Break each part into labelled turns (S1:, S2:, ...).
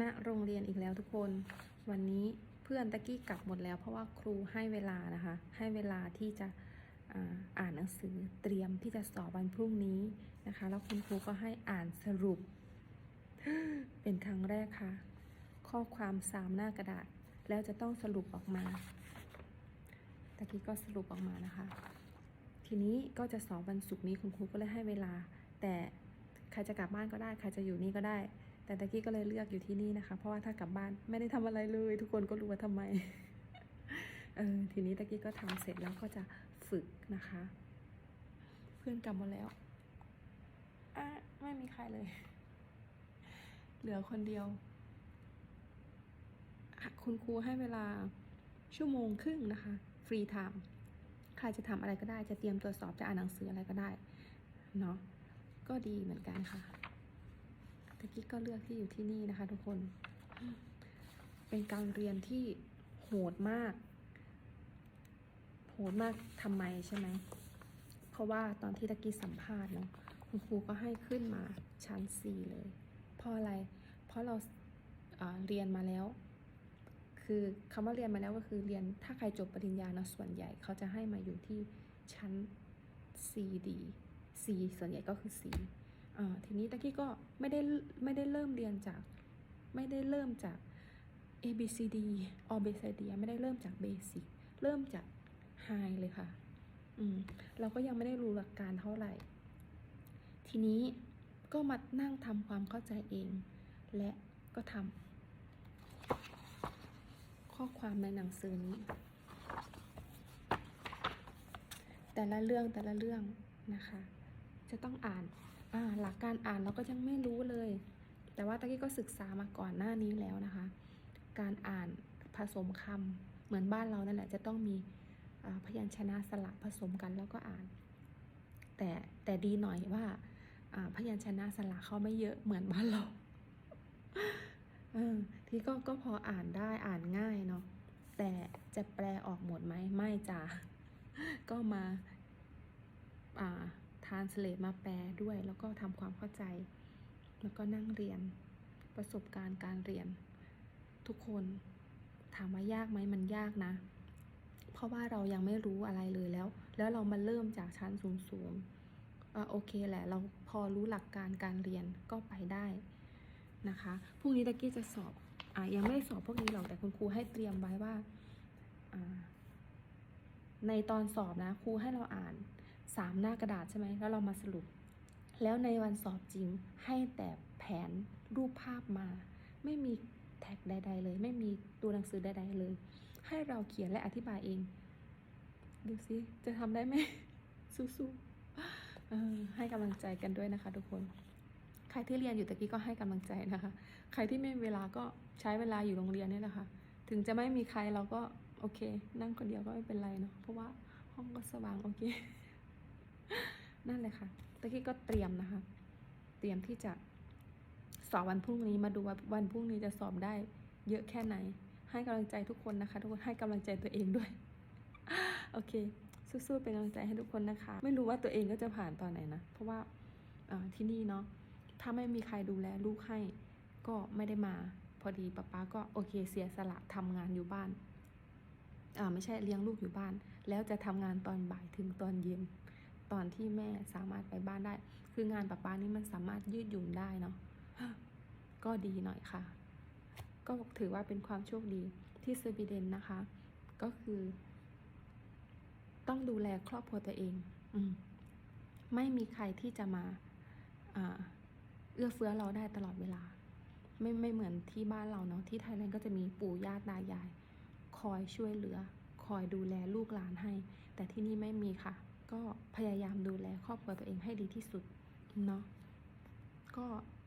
S1: ณโรงเรียนอีกแล้วทุกคน วันนี้เพื่อนตะกี้กลับหมดแล้ว เพราะว่าครูให้เวลานะคะ ให้เวลาที่จะอ่านหนังสือเตรียมที่จะสอบวันพรุ่งนี้นะคะ แล้วคุณครูก็ให้อ่านสรุป เป็นครั้งแรกค่ะ ข้อความสามหน้ากระดาษ แล้วจะต้องสรุปออกมาตะกี้ก็สรุปออกมานะคะ ทีนี้ก็จะสอบวันศุกร์นี้คุณครูก็เลยให้เวลา แต่ใครจะกลับบ้านก็ได้ ใครจะอยู่นี่ก็ได้ แต่ตะกี้ก็เลยเลือกอยู่ที่นี่นะคะ เพราะว่าถ้ากลับบ้านไม่ได้ทำอะไรเลย ทุกคนก็รู้ว่าทำไมเออทีนี้ตะกี้ก็ทำเสร็จแล้วก็จะฝึกนะคะ เพื่อนกลับมดแล้วอะไม่มีใครเลย เหลือคนเดียว คุณครูให้เวลาชั่วโมงครึ่งนะคะ ฟรีไทม์ใครจะทำอะไรก็ได้จะเตรียมตัวสอบจะอ่านหนังสืออะไรก็ได้เนาะก็ดีเหมือนกันค่ะ ตะกี้ก็เลือกที่อยู่ที่นี่นะคะ ทุกคน เป็นการเรียนที่โหดมาก โหดมากทำไมใช่ไหม เพราะว่าตอนที่ตะกี้สัมภาษณ์เนาะคุณครูก็ให้ขึ้นมาชั้น 4 เลย เพราะอะไร เพราะเราเรียนมาแล้ว คือคำว่าเรียนมาแล้วก็คือเรียนถ้าใครจบปริญญาเนาะส่วนใหญ่เขาจะให้มาอยู่ที่ชั้น CD C ส่วนใหญ่ก็คือ C อ่ ทีนี้ตะกี้ก็ไม่ได้ไม่ได้เริ่มเรียนจากไม่ได้เริ่มจาก A B C D or B C D ไม่ได้เริ่มจากเบสิกเริ่มจาก High เลยค่ะ อืมเราก็ยังไม่ได้รู้หลักการเท่าไหร่ ทีนี้ก็มานั่งทำความเข้าใจเอง และก็ทำข้อความในหนังสือนี้ แต่ละเรื่องแต่ละเรื่องนะคะ จะต้องอ่าน หลักการอ่านเราก็ยังไม่รู้เลย แต่ว่าตะกี้ก็ศึกษามาก่อนหน้านี้แล้วนะคะ การอ่านผสมคำเหมือนบ้านเรานั่นแหละจะต้องมีพยัญชนะสระผสมกันแล้วก็อ่าน แต่แต่ดีหน่อยว่าพยัญชนะสระเขาไม่เยอะเหมือนบ้านเราที่ก็ก็พออ่านได้อ่านง่ายเนาะแต่จะแปลออกหมดไหมไม่จ้ะก็มา อ่า ทานสเลมาแปลด้วย แล้วก็ทำความเข้าใจ แล้วก็นั่งเรียนประสบการณ์การเรียน ทุกคนถามว่ายากไหมมันยากนะ เพราะว่าเรายังไม่รู้อะไรเลยแล้ว แล้วเรามาเริ่มจากชั้นสูงๆอะโอเคแหละ เราพอรู้หลักการการเรียนก็ไปได้นะคะพรุ่งนี้ตะกี้จะสอบอ่ายังไม่ได้สอบพวกนี้หรอกแต่คุณครูให้เตรียมไว้ว่าในตอนสอบนะครูให้เราอ่าน สามหน้ากระดาษใช่ไหมแล้วเรามาสรุป แล้วในวันสอบจริงให้แต่แผนรูปภาพมา ไม่มีแท็กใด ๆ เลย ไม่มีตัวหนังสือใด ๆ เลย ให้เราเขียนและอธิบายเอง ดูสิจะทำได้ไหมสู้ๆเออให้กำลังใจกันด้วยนะคะ ทุกคน ใครที่เรียนอยู่ตะกี้ก็ให้กำลังใจนะคะ ใครที่ไม่มีเวลาก็ใช้เวลาอยู่โรงเรียนนี่แหละค่ะถึงจะไม่มีใครเราก็โอเค นั่งคนเดียวก็ไม่เป็นไรเนาะเพราะว่าห้องก็สว่างโอเค นั่นเลยค่ะตะกี้ก็เตรียมนะคะ เตรียมที่จะสอบวันพรุ่งนี้มาดูว่าวันพรุ่งนี้จะสอบได้ เยอะแค่ไหน ให้กำลังใจทุกคนนะคะ ทุกคนให้กำลังใจตัวเองด้วย โอเค สู้ๆเป็นกำลังใจให้ทุกคนนะคะ ไม่รู้ว่าตัวเองก็จะผ่านตอนไหนนะ เพราะว่าที่นี่เนาะถ้าไม่มีใครดูแลลูกให้ก็ไม่ได้มา พอดีป๊าป๊าก็โอเคเสียสละทำงานอยู่บ้านอ่าไม่ใช่เลี้ยงลูกอยู่บ้าน แล้วจะทำงานตอนบ่ายถึงตอนเย็น ตอนที่แม่สามารถไปบ้านได้ คืองานป๊าป๊านี่มันสามารถยืดหยุ่นได้เนาะก็ดีหน่อยค่ะ ก็ถือว่าเป็นความโชคดีที่สวีเดนนะคะ ก็คือ ต้องดูแลครอบครัวตัวเองอืมไม่มีใครที่จะมาอาเอื้อเฟื้อเราได้ตลอดเวลา ไม่ไม่เหมือนที่บ้านเราเนาะที่ไทยแลนด์ก็จะมีปู่ย่าตายาย คอยช่วยเหลือ คอยดูแลลูกหลานให้ แต่ที่นี่ไม่มีค่ะ ก็พยายามดูแลครอบครัวตัวเองให้ดีที่สุดเนาะก็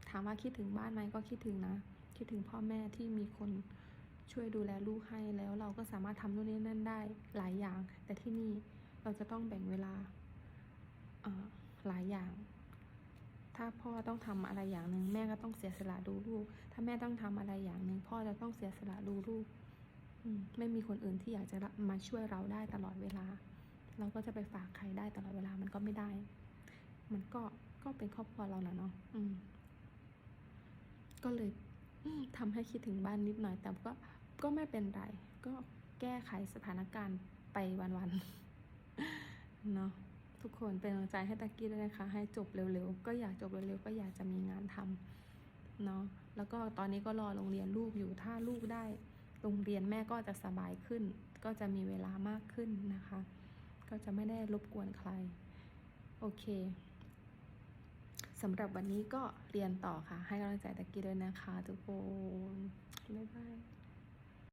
S1: ถามว่าคิดถึงบ้านไหมก็คิดถึงนะ คิดถึงพ่อแม่ที่มีคนช่วยดูแลลูกให้แล้วเราก็สามารถทำนู่นนี่นั่นได้หลายอย่าง แต่ที่นี่เราจะต้องแบ่งเวลาหลายอย่าง ถ้าพ่อต้องทำอะไรอย่างหนึ่งแม่ก็ต้องเสียสละดูลูก ถ้าแม่ต้องทำอะไรอย่างหนึ่งพ่อจะต้องเสียสละดูลูกไม่มีคนอื่นที่อยากจะมาช่วยเราได้ตลอดเวลา เราก็จะไปฝากใครได้ตลอดเวลามันก็ไม่ได้ มันก็ก็เป็นครอบครัวเราแหละเนาะอืม ก็เลยอืทำให้คิดถึงบ้านนิดหน่อย แต่ก็ก็ไม่เป็นไร ก็แก้ไขสถานการณ์ไปวันๆเนาะทุกคนเป็นกำลังใจให้ตะกี้ด้วยนะคะ ให้จบเร็วๆ ก็อยากจบเร็วๆ ก็อยากจะมีงานทำเนาะ แล้วก็ตอนนี้ก็รอโรงเรียนลูกอยู่ ถ้าลูกได้ โรงเรียนแม่ก็จะสบายขึ้น ก็จะมีเวลามากขึ้นนะคะ ก็จะไม่ได้รบกวนใคร โอเคสำหรับวันนี้ก็เรียนต่อค่ะ ให้กำลังใจตะกี้ด้วยนะคะ ทุกคน บ๊ายบาย